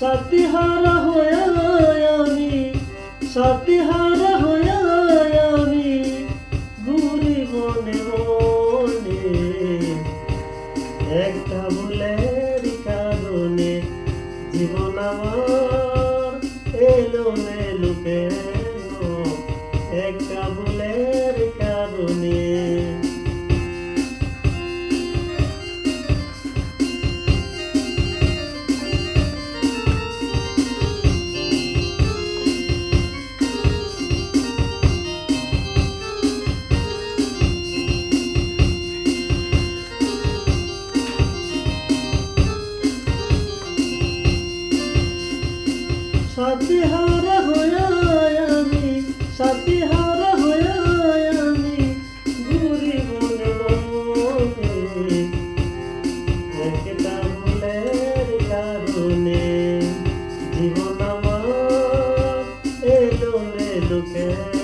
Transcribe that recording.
সাথী হারা হয়ে আমি সাথী হারা হয়ে আমি ঘুরি বনে বনে একটা সাতিহারা হয়ে আমি, সাতিহারা হয়ে আমি, ঘুরি মনে মনে একটা ভুলের কারণে জীবন আমার এলো রে দুঃখের